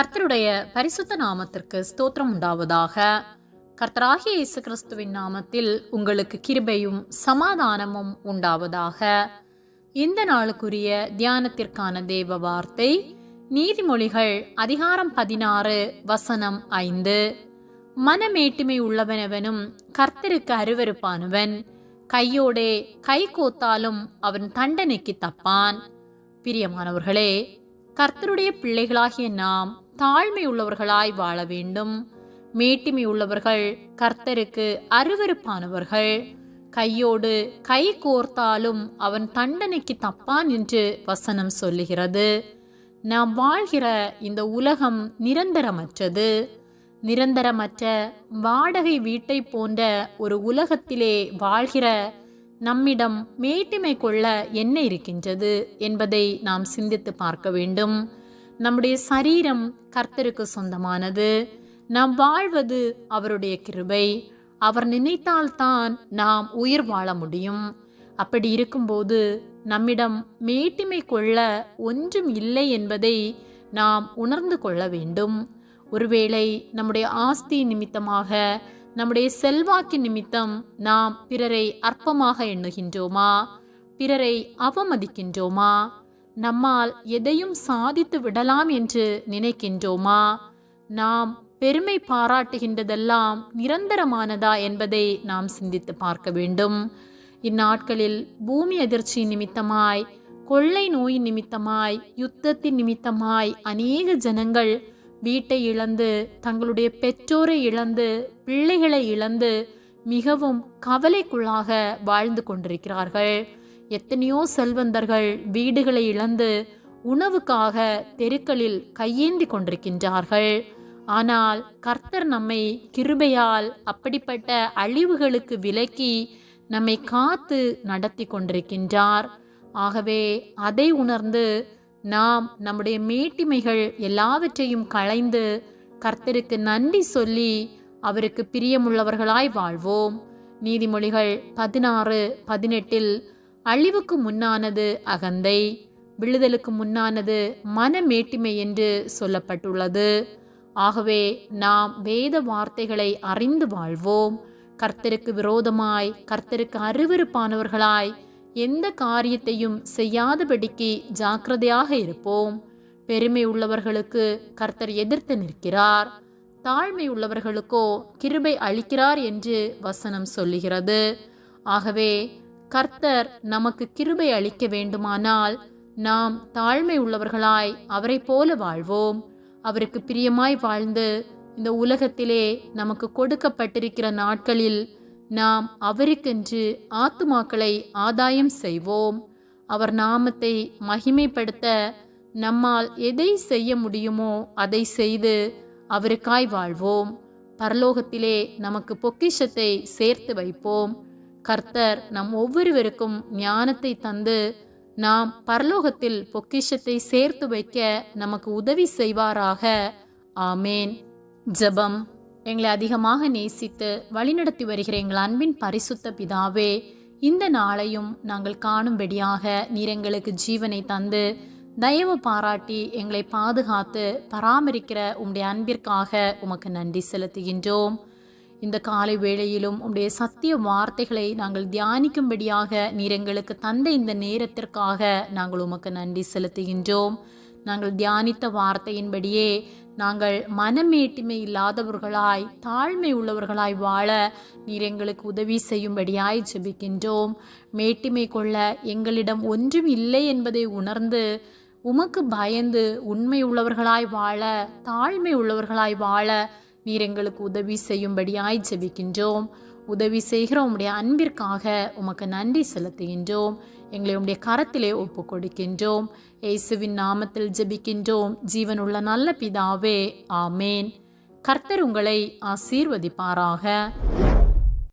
கர்த்தருடைய பரிசுத்த நாமத்திற்கு ஸ்தோத்திரம் உண்டாவதாக. கர்த்தராகிய இயேசு கிறிஸ்துவின் நாமத்தில் உங்களுக்கு கிருபையும் சமாதானமும் உண்டாவதாக. இந்த நாளுக்குரிய தியானத்திற்கான தேவ வார்த்தை நீதிமொழிகள் அதிகாரம் பதினாறு வசனம் ஐந்து. மனமேட்டுமை உள்ளவனவனும் கர்த்தருக்கு அருவருப்பானவன். கையோடே கை கோத்தாலும் அவன் தண்டனைக்கு தப்பான். பிரியமானவர்களே கர்த்தருடைய பிள்ளைகளாகிய நாம் தாழ்மை உள்ளவர்களாய் வாழ வேண்டும். மேட்டிமை உள்ளவர்கள் கர்த்தருக்கு அருவருப்பானவர்கள். கையோடு கை கோர்த்தாலும் அவன் தண்டனைக்கு தப்பான் என்று வசனம் சொல்லுகிறது. நாம் வாழ்கிற இந்த உலகம் நிரந்தரமற்றது. நிரந்தரமற்ற வாடகை வீட்டை போன்ற ஒரு உலகத்திலே வாழ்கிற நம்மிடம் மேட்டிமை கொள்ள என்ன இருக்கின்றது என்பதை நாம் சிந்தித்து பார்க்க வேண்டும். நம்முடைய சரீரம் கர்த்தருக்கு சொந்தமானது. நாம் வாழ்வது அவருடைய கிருபை. அவர் நினைத்தால்தான் நாம் உயிர் வாழ முடியும். அப்படி இருக்கும்போது நம்மிடம் மேட்டிமை கொள்ள ஒன்றும் இல்லை என்பதை நாம் உணர்ந்து கொள்ள வேண்டும். ஒருவேளை நம்முடைய ஆஸ்தி நிமித்தமாக நம்முடைய செல்வாக்கு நிமித்தம் நாம் பிறரை அற்பமாக எண்ணுகின்றோமா? பிறரை அவமதிக்கின்றோமா? நம்மால் எதையும் சாதித்து விடலாம் என்று நினைக்கின்றோமா? நாம் பெருமை பாராட்டுகின்றதெல்லாம் நிரந்தரமானதா என்பதை நாம் சிந்தித்து பார்க்க வேண்டும். இந்நாட்களில் பூமி அதிர்ச்சி நிமித்தமாய் கொள்ளை நோய் நிமித்தமாய் யுத்தத்தின் நிமித்தமாய் அநேக ஜனங்கள் வீட்டை இழந்து தங்களுடைய பெற்றோரை இழந்து பிள்ளைகளை இழந்து மிகவும் கவலைக்குள்ளாக வாழ்ந்து கொண்டிருக்கிறார்கள். எத்தனையோ செல்வந்தர்கள் வீடுகளை இழந்து உணவுக்காக தெருக்களில் கையேந்தி கொண்டிருக்கின்றார்கள். ஆனால் கர்த்தர் நம்மை கிருபையால் அப்படிப்பட்ட அழிவுகளுக்கு விலக்கி நம்மை காத்து நடத்தி கொண்டிருக்கின்றார். ஆகவே அதை உணர்ந்து நாம் நம்முடைய மேட்டிமைகள் எல்லாவற்றையும் களைந்து கர்த்தருக்கு நன்றி சொல்லி அவருக்கு பிரியமுள்ளவர்களாய் வாழ்வோம். நீதிமொழிகள் பதினாறு பதினெட்டில் அழிவுக்கு முன்னானது அகந்தை விழுதலுக்கு முன்னானது மனமேட்டிமை என்று சொல்லப்பட்டுள்ளது. ஆகவே நாம் வேத வார்த்தைகளை அறிந்து வாழ்வோம். கர்த்தருக்கு விரோதமாய் கர்த்தருக்கு அருவருப்பானவர்களாய் எந்த காரியத்தையும் செய்யாதபடிக்கு ஜாக்கிரதையாக இருப்போம். பெருமை உள்ளவர்களுக்கு கர்த்தர் எதிர்த்து நிற்கிறார். தாழ்மை உள்ளவர்களுக்கோ கிருபை அளிக்கிறார் என்று வசனம் சொல்லுகிறது. ஆகவே கர்த்தர் நமக்கு கிருபை அளிக்க வேண்டுமானால் நாம் தாழ்மை உள்ளவர்களாய் அவரை போல வாழ்வோம். அவருக்கு பிரியமாய் வாழ்ந்து இந்த உலகத்திலே நமக்கு கொடுக்கப்பட்டிருக்கிற நாட்களில் நாம் அவருக்கென்று ஆத்துமாக்களை ஆதாயம் செய்வோம். அவர் நாமத்தை மகிமைப்படுத்த நம்மால் எதை செய்ய முடியுமோ அதை செய்து அவருக்காய் வாழ்வோம். பரலோகத்திலே நமக்கு பொக்கிஷத்தை சேர்த்து வைப்போம். கர்த்தர் நம் ஒவ்வொருவருக்கும் ஞானத்தை தந்து நாம் பரலோகத்தில் பொக்கிஷத்தை சேர்த்து வைக்க நமக்கு உதவி செய்வாராக. ஆமேன். ஜெபம். எங்களை அதிகமாக நேசித்து வழிநடத்தி வருகிற எங்கள் அன்பின் பரிசுத்த பிதாவே இந்த நாளையும் நாங்கள் காணும்படியாக நீர் எங்களுக்கு ஜீவனை தந்து தயவு பாராட்டி எங்களை பாதுகாத்து பராமரிக்கிற உம்முடைய அன்பிற்காக உமக்கு நன்றி செலுத்துகின்றோம். இந்த காலை வேளையிலும் உடைய சத்திய வார்த்தைகளை நாங்கள் தியானிக்கும்படியாக நீர் எங்களுக்கு தந்த இந்த நேரத்திற்காக நாங்கள் உமக்கு நன்றி செலுத்துகின்றோம். நாங்கள் தியானித்த வார்த்தையின்படியே நாங்கள் மனமேட்டிமை இல்லாதவர்களாய் தாழ்மை உள்ளவர்களாய் வாழ நீர் எங்களுக்கு உதவி செய்யும்படியாய் ஜெபிக்கின்றோம். மேட்டிமை கொள்ள எங்களிடம் ஒன்றும் இல்லை என்பதை உணர்ந்து உமக்கு பயந்து உண்மை உள்ளவர்களாய் வாழ தாழ்மை உள்ளவர்களாய் வாழ நீர் எங்களுக்கு உதவி செய்யும்படியாய் ஜெபிக்கின்றோம். உதவி செய்கிற உம்முடைய அன்பிற்காக உமக்கு நன்றி செலுத்துகின்றோம். எங்களை உம்முடைய கரத்திலே ஒப்பு கொடுக்கின்றோம் இயேசுவின் நாமத்தில் ஜெபிக்கின்றோம். ஜீவனுள்ள நல்ல பிதாவே ஆமேன். கர்த்தர் உங்களை ஆசீர்வதிப்பாராக.